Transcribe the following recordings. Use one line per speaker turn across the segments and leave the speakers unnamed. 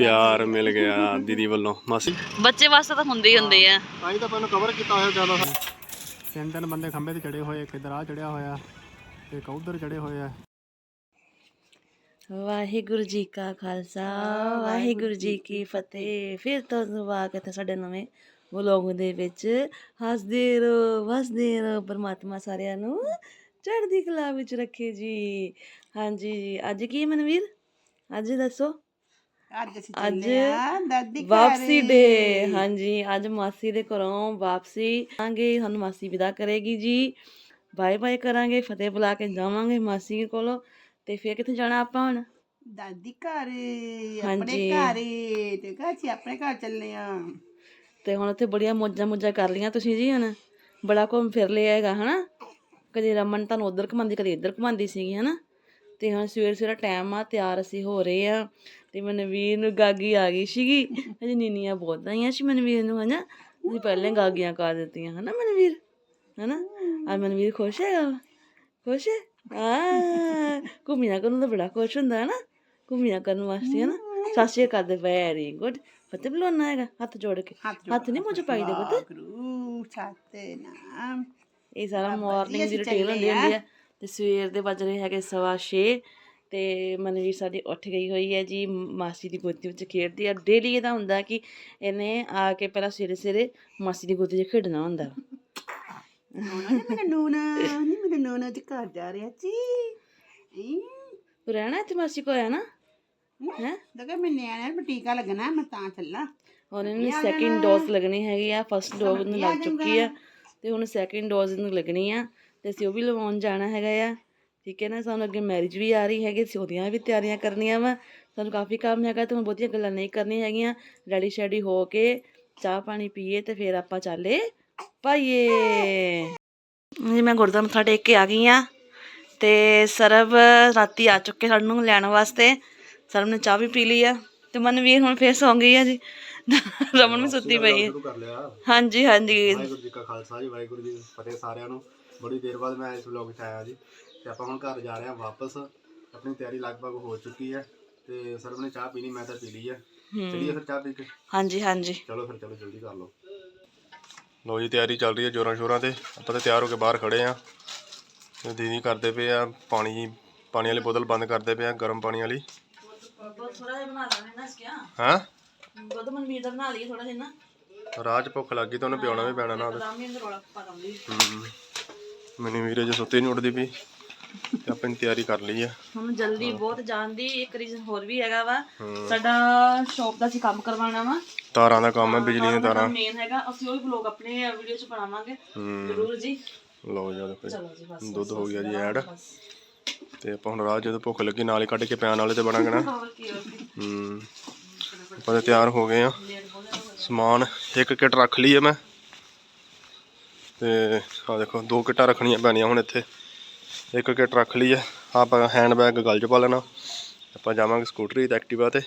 ਪਿਆਰ ਮਿਲ ਗਿਆ ਦੀਦੀ ਵੱਲੋਂ। ਮਾਸੀ?
ਬੱਚੇ ਵਾਸਤੇ ਤਾਂ ਹੁੰਦੇ ਹੀ ਹੁੰਦੇ ਆ।
ਆਈ ਤਾਂ ਪਹਿਲਾਂ ਕਵਰ ਕੀਤਾ ਹੋਇਆ ਜ਼ਿਆਦਾ। ਤਿੰਨ ਤਿੰਨ ਬੰਦੇ ਖੰਭੇ ਤੇ ਚੜੇ ਹੋਏ ਇੱਕ ਇਧਰ ਆ ਚੜਿਆ ਹੋਇਆ ਤੇ ਇੱਕ ਉਧਰ ਚੜੇ ਹੋਏ ਆ।
ਵਾਹਿਗੁਰੂ ਜੀ ਕਾ ਖਾਲਸਾ ਵਾਹਿਗੁਰੂ ਜੀ ਕੀ ਫਤਿਹ। ਫਿਰ ਤੋਂ ਸਵਾਗਤ ਹੈ ਸਾਡੇ ਨਵੇਂ ਵਲੋਗ ਦੇ ਵਿੱਚ। ਹੱਸਦੇ ਰਹੋ ਵਸਦੇ ਰਹੋ ਪਰਮਾਤਮਾ ਸਾਰਿਆਂ ਨੂੰ ਚੜ੍ਹਦੀ ਕਲਾ ਵਿੱਚ ਰੱਖੇ ਜੀ। ਹਾਂਜੀ ਜੀ ਅੱਜ ਕੀ ਮਨਵੀਰ? ਅੱਜ ਦੱਸੋ।
ਅੱਜ ਅਸੀਂ ਚੱਲੇ ਆ ਦਾਦੀ ਘਰ।
ਵਾਪਸੀ ਡੇ ਹਾਂਜੀ ਅੱਜ ਮਾਸੀ ਦੇ ਘਰੋਂ ਵਾਪਸੀ ਆਂਗੇ ਸਾਨੂੰ ਮਾਸੀ ਵਿਦਾ ਕਰੇਗੀ ਜੀ। ਬਾਏ ਬਾਏ ਕਰਾਂਗੇ ਫਤਿਹ ਬੁਲਾ ਕੇ ਜਾਵਾਂਗੇ ਮਾਸੀ ਕੋਲੋਂ ਤੇ ਫਿਰ ਕਿੱਥੇ ਜਾਣਾ ਆਪਾਂ ਹੁਣ?
ਦਾਦੀ ਘਰ ਆਪਣੇ
ਹਾਂਜੀ।
ਘਰ ਤੇ ਕਹਾਂ ਅਸੀਂ ਆਪਣੇ ਘਰ ਚੱਲੇ ਆ
ਤੇ ਹੁਣ ਉੱਥੇ ਬੜੀਆਂ ਮੌਜਾਂ ਮੁੱਜਾਂ ਕਰ ਲੀਆਂ ਤੁਸੀਂ ਜੀ ਹੁਣ ਬੜਾ ਘੁੰਮ ਫਿਰ ਲਿਆ ਹੈਗਾ ਹਨਾ? ਕਦੇ ਰਮਨ ਤੁਹਾਨੂੰ ਉਧਰ ਘੁਮਾਉਂਦੀ ਕਦੇ ਇੱਧਰ ਘੁਮਾਉਂਦੀ ਸੀਗੀ ਹਨਾ? ਤੇ ਹੁਣ ਸਵੇਰ ਸਵੇਰ ਟਾਈਮ ਆ ਤਿਆਰ ਅਸੀਂ ਹੋ ਰਹੇ ਆ ਤੇ ਮਨਵੀਰ ਨੂੰ ਗਾਗੀ ਆ ਗਈ ਸੀਗੀ। ਅਜੇ ਨੀਨੀਆਂ ਬਹੁਤ ਆਈਆਂ ਸੀ ਮਨਵੀਰ ਨੂੰ ਹਨਾ? ਅਸੀਂ ਪਹਿਲਾਂ ਹੀ ਗਾਗੀਆਂ ਕਰ ਦਿੱਤੀਆਂ ਹਨਾ ਮਨਵੀਰ? ਹਨਾ? ਆ ਮਨਵੀਰ ਖੁਸ਼ ਵਾ? ਖੁਸ਼ ਹੈ? ਆ ਘੁੰਮੀਆਂ ਕਰਨ ਦਾ ਬੜਾ ਖੁਸ਼ ਹੁੰਦਾ ਹੈ ਨਾ ਘੁੰਮੀਆਂ ਕਰਨ ਵਾਸਤੇ ਹਨਾ? ਸਾਸੀਆ ਕਰਦੇ ਵੈਰੀ ਗੁੱਡ ਫਤਿਹ ਬੁਲਾਉਣਾ ਹੈਗਾ ਹੱਥ ਜੋੜ ਕੇ।
ਹੱਥ
ਨਹੀਂ ਮੁਝ ਪਾਈ ਦੇ ਪੁੱਤ?
ਗੁਰੂ ਛਾਤੇ ਨਾਮ
ਇਹ ਸਾਰਾ ਮਾਰਨਿੰਗ ਦੀ ਰੁਟੀਨ ਹੁੰਦੀ ਹੈ ਤੇ ਸਵੇਰ ਦੇ ਵੱਜ ਰਹੇ ਹੈਗੇ ਸਵਾ ਛੇ ਤੇ ਮਨਵੀਰ ਸਾਡੀ ਉੱਠ ਗਈ ਹੋਈ ਹੈ ਜੀ ਮਾਸੀ ਦੀ ਗੋਦੀ ਵਿੱਚ ਖੇਡਦੀ ਆ। ਡੇਲੀ ਇਹਦਾ ਹੁੰਦਾ ਕਿ ਇਹਨੇ ਆ ਕੇ ਪਹਿਲਾਂ ਸਵੇਰੇ ਸਵੇਰੇ ਮਾਸੀ ਦੀ ਗੋਦੀ 'ਚ ਖੇਡਣਾ ਹੁੰਦਾ। ਵਾ।
ਨੋਨਾ ਨੀ ਮੇਰਾ ਨੋਨਾ ਨਹੀਂ ਮੇਰਾ ਨੋਨਾ ਤੇ ਘਰ ਜਾ ਰਿਹਾ। ਸੀ ਈ।
ਤੂੰ ਰਹਿਣਾ ਇੱਥੇ ਮਾਸੀ ਕੋਲ ਹੈ ਨਾ ਹੈ?
ਦਗਾ ਮੈਂ ਨਿਆਣਿਆਂ ਨੂੰ ਟੀਕਾ ਲੱਗਣਾ ਮੈਂ ਤਾਂ ਚੱਲਾਂ।
ਉਹਨੇ ਨੇ ਸੈਕਿੰਡ ਡੋਜ਼ ਲੱਗਣੀ ਹੈਗੀ ਆ ਫਸਟ ਡੋਜ਼ ਨੂੰ ਲੱਗ ਚੁੱਕੀ ਆ ਤੇ ਹੁਣ ਸੈਕਿੰਡ ਡੋਜ਼ ਨੂੰ ਲੱਗਣੀ ਆ। ਤੇ ਅਸੀਂ ਉਹ ਵੀ ਲਵਾਉਣ ਜਾਣਾ ਹੈਗਾ ਆ। ਠੀਕ ਹੈ ਨਾ ਸਾਨੂੰ ਅੱਗੇ ਮੈਰਿਜ ਵੀ ਆ ਰਹੀ ਹੈਗੀ ਅਸੀਂ ਉਹਦੀਆਂ ਵੀ ਤਿਆਰੀਆਂ ਕਰਨੀਆਂ ਵਾ। ਸਾਨੂੰ ਕਾਫੀ ਕੰਮ ਹੈਗਾ ਤੇ ਹੁਣ ਬਹੁਤੀਆਂ ਗੱਲਾਂ ਨਹੀਂ ਕਰਨੀਆਂ ਹੈਗੀਆਂ। ਰੈਡੀ ਸ਼ੈਡੀ ਹੋ ਕੇ ਚਾਹ ਪਾਣੀ ਪੀਏ ਤੇ ਫਿਰ ਆਪਾਂ ਚੱਲੇ ਭਾਈਏ। ਜੀ ਮੈਂ ਗੁਰਦੁਆਰਾ ਮੱਥਾ ਟੇਕ ਕੇ ਆ ਗਈ ਆ ਤੇ ਸਰਬ ਰਾਤੀ ਆ ਚੁੱਕੇ ਸਾਨੂੰ ਲੈਣ ਵਾਸਤੇ। ਸਰਬ ਨੇ ਚਾਹ ਵੀ ਪੀ ਲਈ ਆ ਤੇ ਮਨਵੀਰ ਹੁਣ ਫੇਰ ਸੌਂ ਗਈ ਆ ਜੀ। ਰਮਨ ਵੀ ਸੁੱਤੀ ਪਈ ਹੈ ਹਾਂਜੀ ਹਾਂਜੀ
ਵਾਹਿਗੁਰੂ ਜੀ ਕਾ ਖਾਲਸਾ। ਜੀ ਵਾਹਿਗੁਰੂ ਜੀ ਫਤਿਹ ਸਾਰਿਆਂ ਨੂੰ। ਬੜੀ ਦੇਰ ਬਾਅਦ ਮੈਂ ਇਸ ਵਲੌਗ 'ਚ ਆਇਆ ਜੀ। ਤੇ ਆਪਾਂ ਹੁਣ ਘਰ ਜਾ ਰਹੇ ਹਾਂ ਵਾਪਸ। ਆਪਣੀ ਤਿਆਰੀ ਲਗਭਗ ਹੋ ਚੁੱਕੀ ਹੈ। ਤੇ ਸਰਬ ਨੇ ਚਾਹ ਪੀਣੀ ਮੈਂ ਤਾਂ ਪੀ ਲਈ ਹੈ। ਚਲਿਏ ਫਿਰ ਚਾਹ ਪੀ ਕੇ?
ਹਾਂਜੀ ਹਾਂਜੀ।
ਚਲੋ ਫਿਰ ਚਲੋ ਜਲਦੀ ਕਰ ਲਓ। ਲੋ ਜੀ ਤਿਆਰੀ ਚੱਲ ਰਹੀ ਹੈ ਜੋਰਾਂ ਸ਼ੋਰਾਂ ਤੇ। ਆਪਾਂ ਤਾਂ ਤਿਆਰ ਹੋ ਕੇ ਬਾਹਰ ਖੜੇ ਆ ਤੇ ਦੀਦੀ ਕਰਦੇ ਪਏ ਆ ਪਾਣੀ ਪਾਣੀ ਵਾਲੀ ਬੋਤਲ ਬੰਦ ਕਰਦੇ ਪਏ ਆ ਗਰਮ ਪਾਣੀ ਵਾਲੀ।
ਥੋੜਾ ਜਿਹਾ ਬਣਾ ਲੈਣੇ ਨਾ ਇਸਕਿਆ
ਹਾਂ?
ਦੁੱਧ ਮਨਵੀਰ ਦਾ ਬਣਾ ਲਈਏ ਥੋੜਾ ਜਿਹਾ ਨਾ।
'ਚ ਭੁੱਖ ਲੱਗੀ ਤਾਂ ਉਹਨੂੰ ਪਿਆਉਣਾ ਵੀ ਪੈਣਾ ਨਾ ਉਹਦੇ। ਹੂੰ। ਮੈਨੂੰ ਵੀਰੇ ਜੇ ਸੁੱਤੇ ਨਹੀਂ ਉੱਠਦੀ ਪਈ ਤੇ ਆਪਾਂ ਨੇ ਤਿਆਰੀ ਕਰ ਲਈ ਆ।
ਹੁਣ ਜਲਦੀ ਬਹੁਤ ਜਾਣ ਦੀ ਇੱਕ ਰੀਜ਼ਨ ਹੋਰ ਵੀ ਹੈਗਾ ਵਾ। ਸਾਡਾ ਸ਼ੌਪ ਦਾ ਅਸੀਂ ਕੰਮ ਕਰਵਾਉਣਾ ਵਾ।
ਤਾਰਾਂ ਦਾ ਕੰਮ ਹੈ ਬਿਜਲੀ ਦੀਆਂ ਤਾਰਾਂ।
ਮੇਨ ਹੈਗਾ ਅਸੀਂ ਉਹ ਵੀ ਬਲੌਗ ਆਪਣੇ ਵੀਡੀਓ 'ਚ ਬਣਾਵਾਂਗੇ। ਜ਼ਰੂਰ ਜੀ।
ਲਓ ਜੀ ਦੇਖੋ
ਚਲੋ ਜੀ ਬਸ
ਦੁੱਧ ਹੋ ਗਿਆ ਜੀ ਐਡ ਤੇ ਆਪਾਂ ਹੁਣ 'ਚ ਜਦੋਂ ਭੁੱਖ ਲੱਗੀ ਨਾਲ ਹੀ ਕੱਢ ਕੇ ਪਿਆਣ ਵਾਲੇ ਤੇ ਬਣਾਂਗੇ ਨਾ। ਹੂੰ। ਆਪਾਂ ਤਿਆਰ ਹੋ ਗਏ ਆ। ਸਮਾਨ ਇੱਕ ਕਿੱਟ ਰੱਖ ਲਈ ਹੈ ਮੈਂ। ਤੇ ਆ ਦੇਖੋ ਦੋ ਕਿੱਟਾਂ ਰੱਖਣੀਆਂ ਪੈਣੀਆਂ ਹੁਣ ਇੱਥੇ। ਇੱਕ ਕਿੱਟ ਰੱਖ ਲਈ ਹੈ ਆਪਾਂ ਹੈਂਡ ਬੈਗ ਗਲ 'ਚ ਪਾ ਲੈਣਾ। ਆਪਾਂ ਜਾਵਾਂਗੇ ਸਕੂਟਰੀ ਤੇ ਐਕਟਿਵਾ ਤੇ।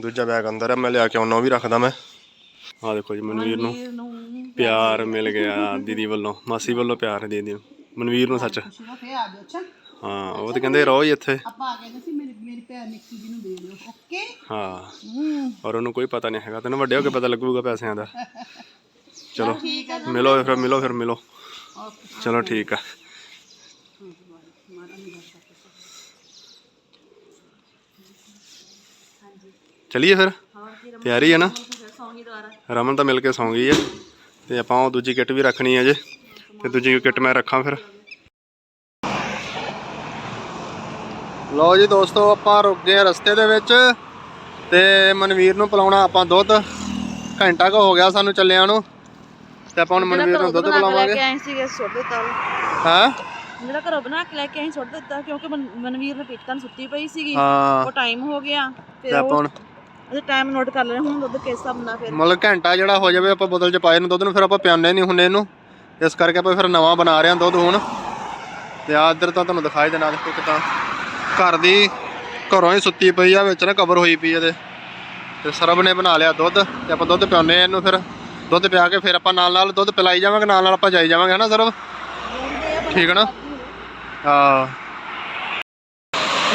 ਦੂਜਾ ਬੈਗ ਅੰਦਰ ਹੈ ਮੈਂ ਲਿਆ ਕੇ ਆਉਣਾ ਉਹ ਵੀ ਰੱਖਦਾ ਮੈਂ। ਆ ਦੇਖੋ ਜੀ ਮਨਵੀਰ ਨੂੰ ਪਿਆਰ ਮਿਲ ਗਿਆ ਦੀਦੀ ਵੱਲੋਂ। ਮਾਸੀ ਵੱਲੋਂ ਪਿਆਰ ਹੈ ਦੀਦੀ ਨੂੰ। ਮਨਵੀਰ ਨੂੰ ਸੱਚ।
ਆ
ਹਾਂ ਉਹ ਤੇ ਕਹਿੰਦੇ ਰਹੋ ਹੀ ਇੱਥੇ।
ਆਪਾਂ ਆ ਗਏ ਸੀ ਮੇਰੀ ਮੇਰੀ ਭੈਣ ਨਿੱਕੀ ਜੀ ਨੂੰ ਦੇ ਦਿਓ ਓਕੇ?
ਹਾਂ।
ਹੂੰ।
ਔਰ ਉਹਨੂੰ ਕੋਈ ਪਤਾ ਨਹੀਂ ਹੈਗਾ ਤੈਨੂੰ ਵੱਡੇ ਹੋ ਕੇ ਪਤਾ ਲੱਗੂਗਾ ਪੈਸਿਆਂ ਦਾ। ਚਲੋ। ਮਿਲੋ ਫਿਰ ਮਿਲੋ ਫਿਰ ਮਿਲੋ। ਚਲੋ ਠੀਕ ਆ ਚਲਿਏ ਫਿਰ। ਤਿਆਰੀ ਹੈ ਨਾ? ਰਮਨ ਤਾਂ ਮਿਲ ਕੇ ਸੌਂ ਗਈ ਹੈ। ਤੇ ਆਪਾਂ ਉਹ ਦੂਜੀ ਕਿੱਟ ਵੀ ਰੱਖਣੀ ਹੈ ਜੇ ਤੇ ਦੂਜੀ ਕਿੱਟ ਮੈਂ ਰੱਖਾਂ ਫਿਰ। ਲਓ ਜੀ ਦੋਸਤੋ ਆਪਾਂ ਰੁਕ ਗਏ ਹਾਂ ਰਸਤੇ ਦੇ ਵਿੱਚ। ਤੇ ਮਨਵੀਰ ਨੂੰ ਪਿਲਾਉਣਾ ਆਪਾਂ ਦੁੱਧ। ਘੰਟਾ ਕੁ ਹੋ ਗਿਆ ਸਾਨੂੰ ਚੱਲਿਆਂ ਨੂੰ। ਤੇ ਆਪਾਂ ਹੁਣ ਮਨਵੀਰ ਨੂੰ ਦੁੱਧ
ਲੈ
ਪਿਲਾਵਾਂਗੇ।
ਕੇ ਆਏ ਸੀਗੇ ਸੁੱਟ ਦਿੱਤਾ।
ਹਾਂ?
ਜਿਹੜਾ ਘਰੋਂ ਬਣਾ ਕੇ ਲੈ ਕੇ ਆਏ ਸੁੱਟ ਦਿੱਤਾ ਕਿਉਂਕਿ ਮਨ- ਮਨਵੀਰ ਨੇ ਪੀਟਕਨ ਸੁੱਤੀ ਪਈ ਸੀਗੀ। ਉਹ ਟਾਈਮ ਹੋ ਗਿਆ
ਤੇ
ਫਿਰ
ਆਪਾਂ ਹੁਣ
ਅਸੀਂ ਟਾਈਮ ਨੋਟ ਕਰ ਲੈਣਾ ਹੁਣ ਦੁੱਧ ਕਿਸ ਹਿਸਾਬ ਨਾਲ ਫਿਰ
ਮਤਲਬ ਘੰਟਾ ਜਿਹੜਾ ਹੋ ਜਾਵੇ ਆਪਾਂ ਬੋਤਲ 'ਚ ਪਾਏ ਨੂੰ ਦੁੱਧ ਨੂੰ ਫਿਰ ਆਪਾਂ ਪਿਆਉਂਦੇ ਨਹੀਂ ਹੁੰਦੇ ਇਹਨੂੰ। ਇਸ ਕਰਕੇ ਆਪਾਂ ਫਿਰ ਨਵਾਂ ਬਣਾ ਰਹੇ ਹਾਂ ਦੁੱਧ ਹੁਣ। ਤੇ ਆ ਇੱਧਰ ਤਾਂ ਤੁਹਾਨੂੰ ਦਿਖਾਈ ਦੇਣਾ ਦੇਖੋ ਕਿਦਾਂ ਘਰ ਦੀ ਘਰੋਂ ਹੀ ਸੁੱਤੀ ਪਈ ਆ ਵਿੱਚ ਨਾ ਕਵਰ ਹੋਈ ਪਈ ਇਹਦੇ। ਤੇ ਸਰਬ ਨੇ ਬਣਾ ਲਿਆ ਦੁੱਧ ਤੇ ਆਪਾਂ ਦੁੱਧ ਪਿਆਉਂਦੇ ਆ ਇਹਨੂੰ ਫਿਰ। ਦੁੱਧ ਪਿਆ ਕੇ ਫਿਰ ਆਪਾਂ ਨਾਲ ਨਾਲ ਦੁੱਧ ਪਿਲਾਈ ਜਾਵਾਂਗੇ ਨਾਲ ਨਾਲ ਆਪਾਂ ਜਾਈ ਜਾਵਾਂਗੇ ਹਨਾ ਸਰਬ ਠੀਕ ਹੈ ਨਾ? ਹਾਂ।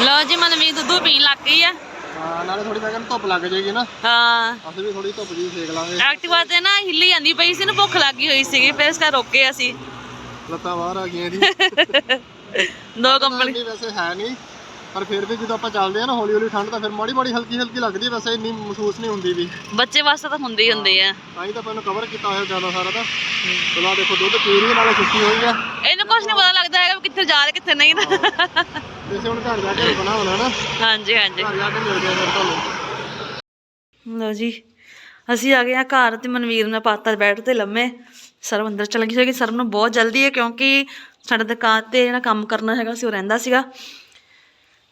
ਲਓ ਜੀ ਮਨਵੀਰ ਦੁੱਧ ਪੀਣ ਲੱਗ ਗਈ ਆ।
ਹਾਂ ਨਾਲੇ ਥੋੜੀ ਮੈਂ ਧੁੱਪ ਲੱਗ ਜਾਏਗੀ ਨਾ।
ਹਾਂ।
ਅਸੀਂ ਵੀ ਥੋੜੀ ਧੁੱਪ ਜੀ ਸੇਕ ਲਾਂਗੇ।
ਐਕਟਿਵਾ ਤੇ ਨਾ ਹਿੱਲੀ ਜਾਂਦੀ ਪਈ ਸੀ ਨਾ ਭੁੱਖ ਲੱਗੀ ਹੋਈ ਸੀਗੀ ਫਿਰ ਇਸ ਕਰ ਰੋਕੇ ਅਸੀਂ।
ਲੱਤਾਂ ਬਾਹਰ ਆ ਗਈਆਂ ਦੀ
ਦੋ ਕੰਬਲ।
ਵੈਸੇ ਹੈ ਨਹੀਂ। ਪਰ ਫਿਰ ਵੀ ਜਦੋਂ ਆਪਾਂ ਚੱਲਦੇ ਆ ਨਾ ਹੌਲੀ ਹੌਲੀ ਠੰਡ ਤਾਂ ਫਿਰ ਮਾੜੀ ਮਾੜੀ ਹਲਕੀ ਹਲਕੀ ਲੱਗਦੀ ਹੈ ਵੈਸੇ ਇੰਨੀ ਮਹਿਸੂਸ ਨਹੀਂ ਹੁੰਦੀ ਵੀ।
ਬੱਚੇ ਵਾਸਤੇ ਤਾਂ ਹੁੰਦੇ ਹੀ ਹੁੰਦੇ ਆ।
ਤਾਂ ਹੀ ਤਾਂ ਆਪਾਂ ਇਹਨੂੰ ਕਵਰ ਕੀਤਾ ਹੋਇਆ ਜ਼ਿਆਦਾ ਸਾਰਾ ਤਾਂ। ਚਲੋ ਦੇਖੋ ਦੁੱਧ ਪੀ ਰਹੀ ਹੈ, ਨਾਲੇ ਸੁੱਕੀ ਹੋਈ ਆ
ਇਹਨੂੰ ਕੁਝ ਨਹੀਂ ਪਤਾ ਲੱਗਦਾ ਹੈਗਾ ਵੀ ਕਿੱਥੇ ਜਾ ਰਹੇ ਕਿੱਥੇ ਨਹੀਂ। ਨਾ
ਅਸੀਂ ਹੁਣ ਘਰ ਜਾ ਕੇ ਰੁਕਣਾ ਹੋਣਾ ਨਾ।
ਹਾਂਜੀ ਹਾਂਜੀ।
ਘਰ ਜਾ ਕੇ ਮਿਲਦੇ ਆ ਫਿਰ ਤੁਹਾਨੂੰ।
ਲੋ ਜੀ ਅਸੀਂ ਆ ਗਏ ਆ ਘਰ ਤੇ ਮਨਵੀਰ ਨੇ ਪਾਤਾ ਬੈਠ ਤੇ ਲੰਮੇ। ਸਰਵ ਅੰਦਰ ਚਲ ਗਈ ਸੀਗੀ। ਸਰਵ ਨੂੰ ਬਹੁਤ ਜਲਦੀ ਹੈ ਕਿਉਂਕਿ ਸਾਡੇ ਦੁਕਾਨ ਤੇ ਜਿਹੜਾ ਕੰਮ ਕਰਨਾ ਹੈਗਾ ਸੀ ਉਹ ਰਹਿੰਦਾ ਸੀਗਾ।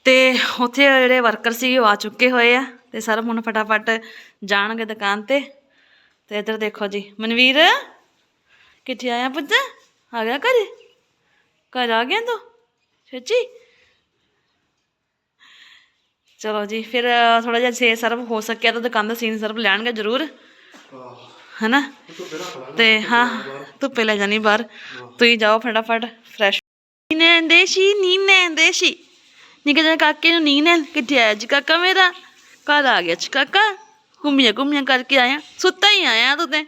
ਤੇ ਉੱਥੇ ਜਿਹੜੇ ਵਰਕਰ ਸੀ ਉਹ ਆ ਚੁੱਕੇ ਹੋਏ ਆ ਤੇ ਸਰ ਹੁਣ ਫਟਾਫਟ ਜਾਣਗੇ ਦੁਕਾਨ ਤੇ ਤੇ ਇੱਧਰ ਦੇਖੋ ਜੀ, ਮਨਵੀਰ ਕਿੱਥੇ ਆਇਆ ਪੁੱਤ? ਆ ਗਿਆ ਘਰੇ? ਘਰ ਆ ਗਿਆ ਤੂੰ? ਸੱਚੀ? ਚਲੋ ਜੀ, ਫਿਰ ਥੋੜਾ ਜਿਹਾ ਛੇ ਸਰਵ ਹੋ ਸਕਿਆ ਤਾਂ ਦੁਕਾਨ ਦਾ ਸੀਨ ਸਰਵ ਲੈਣਗੇ ਜ਼ਰੂਰ। ਹੈਨਾ? ਤੇ ਹਾਂ, ਧੁੱਪੇ ਲੈ ਜਾਣੀ ਬਾਹਰ। ਤੁਸੀਂ ਜਾਓ ਫਟਾਫਟ ਫਰੈਸ਼ ਨੀਨੇ ਦੇਸ਼ੀ ਨੀਨੇ ਦੇਸ਼ੀ ਨਿੱਕੇ ਜਿਹੇ ਕਾਕੇ ਨੂੰ ਨੀਨੇ ਕਿੱਥੇ ਆਇਆ ਜੀ ਕਾਕਾ ਮੇਰਾ? ਕੱਲ ਆ ਗਿਆ ਜੀ ਕਾਕਾ। ਘੁੰਮੀਆਂ ਘੁੰਮੀਆਂ ਕਰਕੇ ਆਇਆ ਸੁੱਤਾ ਹੀ ਆਇਆ ਤੂੰ ਤੇ।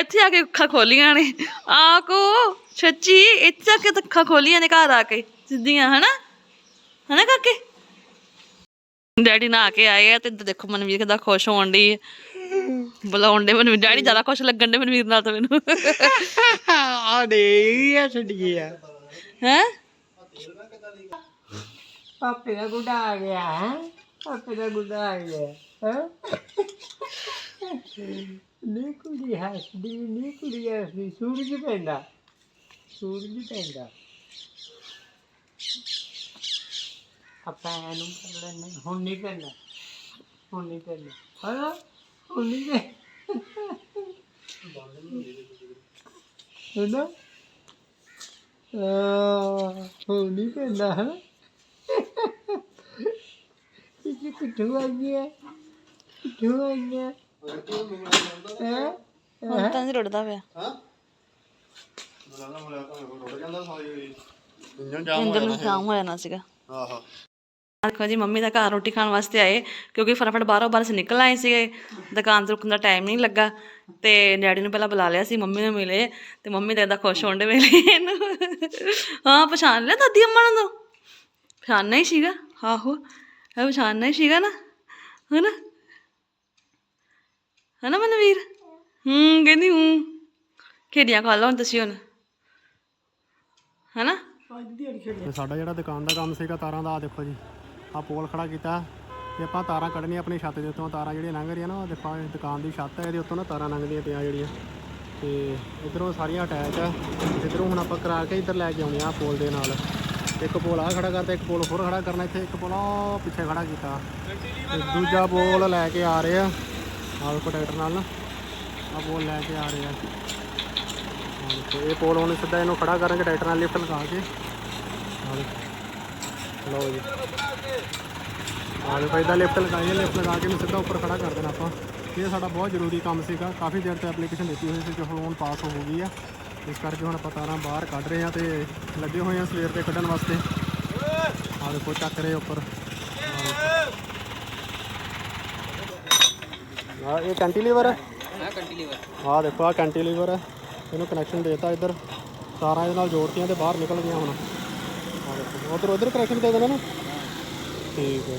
ਇੱਥੇ ਆ ਕੇ ਅੱਖਾਂ ਖੋਲੀਆਂ ਨੇ। ਆ ਕੋ ਸੱਚੀ ਇੱਥੇ ਆ ਕੇ ਅੱਖਾਂ ਖੋਲੀਆਂ ਨੇ ਘਰ ਆ ਕੇ ਸਿੱਧੀਆਂ ਹਨਾ? ਹਨਾ ਕਾਕੇ? ਡੈਡੀ ਨਾ ਆ ਕੇ ਆਏ ਆ ਤੇ ਦੇਖੋ ਮਨਵੀਰ ਕਿਦਾਂ ਖੁਸ਼ ਹੋਣ ਦੀ ਬੁਲਾਉਣ ਦੇ ਮਨਵੀਰ ਡੈਡੀ ਜ਼ਿਆਦਾ ਖੁਸ਼ ਲੱਗਣ ਦੇ ਮਨਵੀਰ ਨਾਲ ਤਾਂ ਮੈਨੂੰ।
ਆ ਦੇ ਇਹ ਛੱਡੀ ਆ
ਹੈ?
ਪਾਪੇ ਦਾ ਗੁੱਡਾ ਆ ਗਿਆ, ਹੈਂ? ਪਾਪੇ ਦਾ ਗੁੱਡਾ ਆ ਗਿਆ, ਹੈਂ? ਨੀ ਕੁੜੀ ਹੱਸਦੀ, ਨੀ ਕੁੜੀ ਹੱਸਦੀ, ਸੂਰਜ ਪੈਂਦਾ ਸੂਰਜ ਪੈਂਦਾ। ਆਪਾਂ ਇਹਨੂੰ ਕਰ ਲੈਣੇ ਹੁਣ ਨਹੀਂ ਪੈਂਦਾ, ਹੁਣ ਨਹੀਂ ਪੈਂਦਾ, ਹਾਂ? ਹੁਣ ਨਹੀਂ ਪੈਂਦਾ ਹੈਨਾ ਆ ਹੁਣ ਨਹੀਂ ਪੈਂਦਾ, ਹੈ? ਇਹ ਕਿੱਥੋਂ ਆ ਗਿਆ ਕਿੱਥੋਂ ਆ ਗਿਆ ਹੈ?
ਹੁਣ ਤਾਂ ਨਹੀਂ ਰੁੜਦਾ ਪਿਆ।
ਮੁਲਾ
ਇੰਦਰ ਨੂੰ ਸੀਗਾ। ਦੇਖੋ ਜੀ ਮੰਮੀ ਦਾ ਘਰ ਰੋਟੀ ਖਾਣ ਵਾਸਤੇ ਆਏ ਕਿਉਂਕਿ ਫਟਾਫਟ ਬਾਹਰੋਂ ਬਾਹਰ ਅਸੀਂ ਨਿਕਲ ਆਏ ਸੀਗੇ। ਦੁਕਾਨ ਤੇ ਰੁਕਣ ਦਾ ਟਾਈਮ ਨਹੀਂ ਲੱਗਾ। ਤੇ ਡੈਡੀ ਨੂੰ ਪਹਿਲਾਂ ਬੁਲਾ ਲਿਆ ਸੀ ਮੰਮੀ ਨੂੰ ਮਿਲੇ। ਤੇ ਮੰਮੀ ਤਾਂ ਏਦਾਂ ਖੁਸ਼ ਹੋਣ ਦੇ ਵੇਲੇ ਇਹਨੂੰ ਹਾਂ ਪਛਾਣ ਲਿਆ ਦਾਦੀ ਅੰਮਾ ਨੂੰ? ਤੂੰ ਪਛਾਣਨਾ ਹੀ ਸੀਗਾ, ਆਹੋ, ਇਹ ਪਛਾਣਨਾ ਹੀ ਸੀਗਾ ਨਾ, ਹਨਾ? ਹਨਾ ਮਨਵੀਰ? ਹੂੰ, ਕਹਿੰਦੀ ਹੂੰ, ਖੇਡੀਆਂ ਖਾ ਲਓ ਹੁਣ ਤੁਸੀਂ ਹੁਣ, ਹਨਾ?
ਤੇ ਸਾਡਾ ਜਿਹੜਾ ਦੁਕਾਨ ਦਾ ਕੰਮ ਸੀਗਾ ਤਾਰਾਂ ਦਾ ਆ ਦੇਖੋ ਜੀ ਆ ਪੋਲ ਖੜਾ ਕੀਤਾ, ਤੇ ਆਪਾਂ ਤਾਰਾਂ ਕੱਢਣੀਆਂ ਆਪਣੀ ਛੱਤ ਦੇ ਉੱਤੋਂ, ਤਾਰਾਂ ਜਿਹੜੀਆਂ ਲੰਘ ਰਹੀਆਂ ਨਾ ਉਹ ਦੇਖੋ, ਆਹ ਦੁਕਾਨ ਦੀ ਛੱਤ ਹੈ, ਇਹਦੇ ਉੱਤੋਂ ਨਾ ਤਾਰਾਂ ਲੰਘਦੀਆਂ ਪਿਆ ਜਿਹੜੀਆਂ, ਤੇ ਇਧਰੋਂ ਸਾਰੀਆਂ ਅਟੈਚ ਆ ਇਧਰੋਂ ਹੁਣ ਆਪਾਂ ਕਰਾ ਕੇ ਇੱਧਰ ਲੈ ਕੇ ਆਉਣੀਆਂ ਆ ਪੋਲ ਦੇ ਨਾਲ। ਇੱਕ ਪੋਲ ਆ ਖੜਾ ਕਰਤਾ ਇੱਕ ਪੋਲ ਹੋਰ ਖੜਾ ਕਰਨਾ ਇੱਥੇ ਇੱਕ ਪੋਲ ਆ ਪਿੱਛੇ ਖੜਾ ਕੀਤਾ। ਤੇ ਦੂਜਾ ਪੋਲ ਲੈ ਕੇ ਆ ਰਹੇ ਆ ਨਾਲ ਪ੍ਰੋਟੈਕਟਰ ਨਾਲ। ਆ ਪੋਲ ਲੈ ਕੇ ਆ ਰਹੇ ਆ। ਤੇ ਇਹ ਪੋਲ ਹੁਣ ਸਿੱਧਾ ਇਹਨੂੰ ਖੜਾ ਕਰਾਂਗੇ ਟਰੈਕਟਰ ਨਾਲ ਲਿਫਟ ਲਗਾ ਕੇ। ਲਓ ਜੀ। ਜੀ ਇਹਦਾ ਲਿਫਟ ਲਗਾਈਏ ਲਿਫਟ ਲਗਾ ਕੇ ਇਹਨੂੰ ਸਿੱਧਾ ਉੱਪਰ ਖੜਾ ਕਰ ਦੇਣਾ ਆਪਾਂ। ਇਹ ਸਾਡਾ ਬਹੁਤ ਜ਼ਰੂਰੀ ਕੰਮ ਸੀਗਾ। ਕਾਫੀ ਦੇਰ ਤੋਂ ਐਪਲੀਕੇਸ਼ਨ ਦਿੱਤੀ ਹੋਈ ਸੀ ਜੋ ਹੁਣ ਪਾਸ ਹੋ ਗਈ ਆ। ਇਸ ਕਰਕੇ ਹੁਣ ਆਪਾਂ ਤਾਰਾਂ ਬਾਹਰ ਕੱਢ ਰਹੇ ਆ ਤੇ ਲੱਗੇ ਹੋਏ ਆ ਸਵੇਰ ਤੇ ਕੱਢਣ ਵਾਸਤੇ। ਆਹ ਦੇਖੋ ਚੱਕ ਰਹੇ ਉੱਪਰ। ਆ ਇਹ ਕੈਂਟੀਲੀਵਰ ਹੈ? ਹਾਂ ਕੈਂਟੀਲੀਵਰ। ਆਹ ਦੇਖੋ ਆ ਕੈਂਟੀਲੀਵਰ ਹੈ। ਇਹਨੂੰ ਕਨੈਕਸ਼ਨ ਦੇਤਾ ਇੱਧਰ। ਤਾਰਾਂ ਇਹਦੇ ਨਾਲ ਜੋੜਤੀਆਂ ਤੇ ਬਾਹਰ ਨਿਕਲ ਗਈਆਂ ਹੁਣ। ਉਧਰ ਉਧਰ ਕਨੈਕਸ਼ਨ ਦੇ ਦੇਣਾ ਨਾ? ਠੀਕ ਹੈ।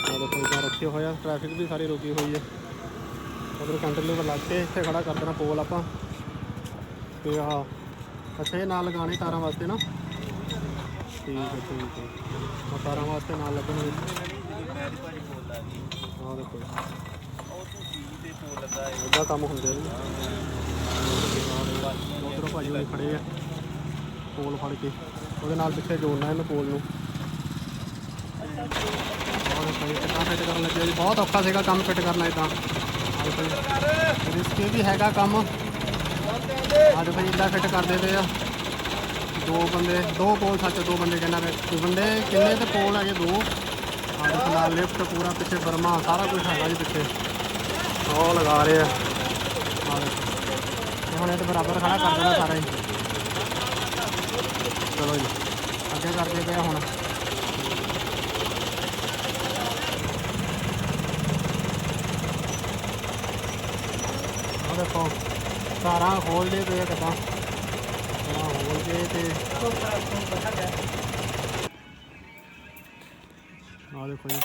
ਆਹ ਦੇਖੋ ਇਦਾਂ ਰੱਖੇ ਹੋਇਆ। ਟ੍ਰੈਫਿਕ ਵੀ ਸਾਰੀ ਰੁਕੀ ਹੋਈ ਹੈ। ਉਧਰ ਕੈਂਟੀਲੀਵਰ ਲੱਗ ਕੇ ਇੱਥੇ ਖੜਾ ਕਰ ਦੇਣਾ ਪੋਲ ਆਪਾਂ। ਤੇ ਆ ਅੱਛਾ, ਇਹ ਨਾਲ ਲਗਾਣੇ ਤਾਰਾਂ ਵਾਸਤੇ ਨਾ? ਠੀਕ ਹੈ ਠੀਕ ਹੈ। ਆਹ ਤਾਰਾਂ ਵਾਸਤੇ ਨਾਲ ਲੱਗਣਗੇ ਆਹ ਦੇਖੋ। ਉਹਦਾ ਕੰਮ ਹੁੰਦੇ ਨੇ। ਉਧਰੋਂ ਭਾਜੀ ਹੋਣੀ ਖੜੇ ਆ। ਪੋਲ ਫੜ ਕੇ। ਉਹਦੇ ਨਾਲ ਪਿੱਛੇ ਜੋੜਨਾ ਇਹਨੂੰ ਪੋਲ ਨੂੰ। ਫਿੱਟ ਕਰਨ ਲੱਗਿਆ ਜੀ। ਬਹੁਤ ਔਖਾ ਸੀਗਾ ਕੰਮ ਫਿੱਟ ਕਰਨਾ ਇਦਾਂ ਰਿਸਕੀ ਵੀ ਹੈਗਾ ਕੰਮ। ਅੱਜ ਫਿਰ ਇੰਦਾ ਫਿੱਟ ਕਰ ਦੇਦੇ ਆ। ਦੋ ਬੰਦੇ, ਦੋ ਪੋਲ ਸੱਚ, ਦੋ ਬੰਦੇ ਕਹਿੰਦਾ ਮੈਂ ਦੋ ਬੰਦੇ ਕਿੰਨੇ ਤੇ ਕੋਲ ਹੈਗੇ ਦੋ? ਆ ਦੇਖੋ ਲਿਫਟ ਪੂਰਾ ਪਿੱਛੇ ਬਰਮਾ, ਸਾਰਾ ਕੁਝ ਹੈਗਾ ਜੀ ਪਿੱਛੇ। ਉਹ ਲਗਾ ਰਹੇ ਆ। ਹੁਣ ਇਹ ਤੇ ਬਰਾਬਰ ਖੜਾ ਕਰ ਦੇਣਾ ਸਾਰਾ ਹੀ। ਚਲੋ ਜੀ। ਅੱਗੇ ਕਰਦੇ ਪਿਆ ਹੁਣ। ਦੇਖੋ। ਤਾਰਾਂ ਖੋਲਦੇ ਪਏ ਆ ਕਿੱਦਾਂ ਤਾਰਾਂ ਖੋਲ ਕੇ ਤੇ ਆਹ ਦੇਖੋ ਜੀ,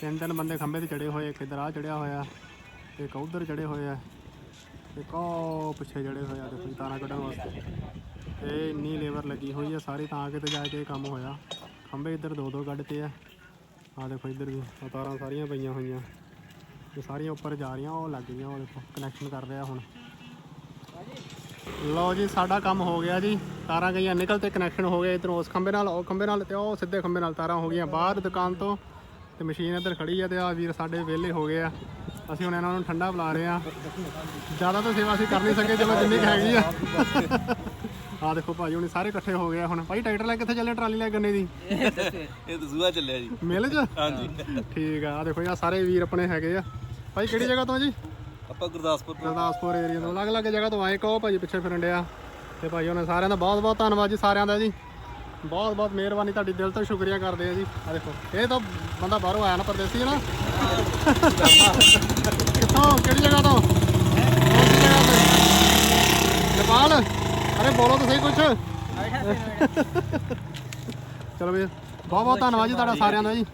ਤਿੰਨ ਤਿੰਨ ਬੰਦੇ ਖੰਭੇ ਤੇ ਚੜੇ ਹੋਏ ਇੱਕ ਇੱਧਰ ਆ ਚੜਿਆ ਹੋਇਆ, ਇੱਕ ਉਧਰ ਚੜੇ ਹੋਏ ਆ, ਇੱਕ ਉਹ ਪਿੱਛੇ ਚੜੇ ਹੋਏ ਆ ਦੇਖੋ ਤਾਰਾਂ ਕੱਢਣ ਵਾਸਤੇ। ਤੇ ਇੰਨੀ ਲੇਬਰ ਲੱਗੀ ਹੋਈ ਆ, ਸਾਰੀ ਤਾਂ ਕਿਤੇ ਜਾ ਕੇ ਇਹ ਕੰਮ ਹੋਇਆ। ਖੰਭੇ ਇੱਧਰ ਦੋ ਦੋ ਕੱਢਤੇ ਆ। ਆਹ ਦੇਖੋ ਇੱਧਰ ਵੀ, ਆਹ ਤਾਰਾਂ ਸਾਰੀਆਂ ਪਈਆਂ ਹੋਈਆਂ। ਤੇ ਸਾਰੀਆਂ ਉੱਪਰ ਜਾ ਰਹੀਆਂ, ਉਹ ਲੱਗ ਗਈਆਂ, ਉਹ ਦੇਖੋ ਕਨੈਕਸ਼ਨ ਕਰ ਰਿਹਾ ਹੁਣ। ਲਓ ਜੀ ਸਾਡਾ ਕੰਮ ਹੋ ਗਿਆ ਜੀ। ਤਾਰਾਂ ਗਈਆਂ ਨਿਕਲ ਤੇ ਕਨੈਕਸ਼ਨ ਹੋ ਗਿਆ ਇਧਰੋਂ ਉਸ ਖੰਭੇ ਨਾਲ ਉਹ ਖੰਭੇ ਨਾਲ ਤੇ ਉਹ ਸਿੱਧੇ ਖੰਭੇ ਨਾਲ ਤਾਰਾਂ ਹੋ ਗਈਆਂ ਬਾਹਰ ਦੁਕਾਨ ਤੋਂ। ਤੇ ਮਸ਼ੀਨ ਇੱਧਰ ਖੜੀ ਆ ਤੇ ਆ ਵੀਰ ਸਾਡੇ ਵਿਹਲੇ ਹੋ ਗਏ ਆ। ਅਸੀਂ ਹੁਣ ਇਹਨਾਂ ਨੂੰ ਠੰਡਾ ਬੁਲਾ ਰਹੇ ਆ। ਜ਼ਿਆਦਾ ਤਾਂ ਸੇਵਾ ਅਸੀਂ ਕਰ ਨਹੀਂ ਸਕੇ ਚਲੋ ਜਿੰਨੀ ਹੈਗੀ ਆ। ਆ ਦੇਖੋ ਭਾਜੀ ਹੁਣ ਸਾਰੇ ਇਕੱਠੇ ਹੋ ਗਏ ਆ ਹੁਣ। ਭਾਈ ਟਰੈਕਟਰ ਲੈ ਕਿੱਥੇ ਚੱਲੇ ਟਰਾਲੀ ਲੈ ਗੰਨੇ ਦੀ?
ਇਹ ਤਾਂ ਸੂਆ ਚੱਲਿਆ ਜੀ।
ਮਿਲ ਚ?
ਹਾਂਜੀ।
ਠੀਕ ਆ ਆ ਦੇਖੋ ਜੀ ਆਹ ਸਾਰੇ ਵੀਰ ਆਪਣੇ ਹੈਗੇ ਆ। ਭਾਈ ਕਿਹੜੀ ਜਗ੍ਹਾ ਤੋਂ ਜੀ?
ਆਪਾਂ ਗੁਰਦਾਸਪੁਰ ਤੋਂ।
ਗੁਰਦਾਸਪੁਰ ਏਰੀਆ ਤੋਂ। ਅਲੱਗ-ਅਲੱਗ ਜਗ੍ਹਾ ਤੋਂ ਆਏ, ਕਹੋ ਭਾਜੀ ਪਿੱਛੇ ਫਿਰਨ ਡਿਆ। ਤੇ ਭਾਈ ਉਹਨਾਂ ਸਾਰਿਆਂ ਦਾ ਬਹੁਤ-ਬਹੁਤ ਧੰਨਵਾਦ ਜੀ ਸਾਰਿਆਂ ਦਾ ਜੀ। ਬਹੁਤ-ਬਹੁਤ ਮਿਹਰਬਾਨੀ, ਤੁਹਾਡੀ ਦਿਲ ਤੋਂ ਸ਼ੁਕਰੀਆ ਕਰਦੇ ਆ ਜੀ। ਆ ਦੇਖੋ, ਇਹ ਤਾਂ ਬੰਦਾ ਬਾਹਰੋਂ ਆਇਆ ਨਾ ਪਰਦੇਸੀ, ਹੈ ਨਾ? ਕਿੱਥੋਂ? ਕਿਹੜੀ ਜਗ੍ਹਾ ਤੋਂ? ਕੌਣ ਨੇਪਾਲ? ਅਰੇ ਬੋਲੋ ਤਾਂ ਸਹੀ ਕੁਛ। ਚਲੋ ਵੀ ਬਹੁਤ ਬਹੁਤ ਧੰਨਵਾਦ ਜੀ ਤੁਹਾਡਾ ਸਾਰਿਆਂ ਦਾ ਜੀ।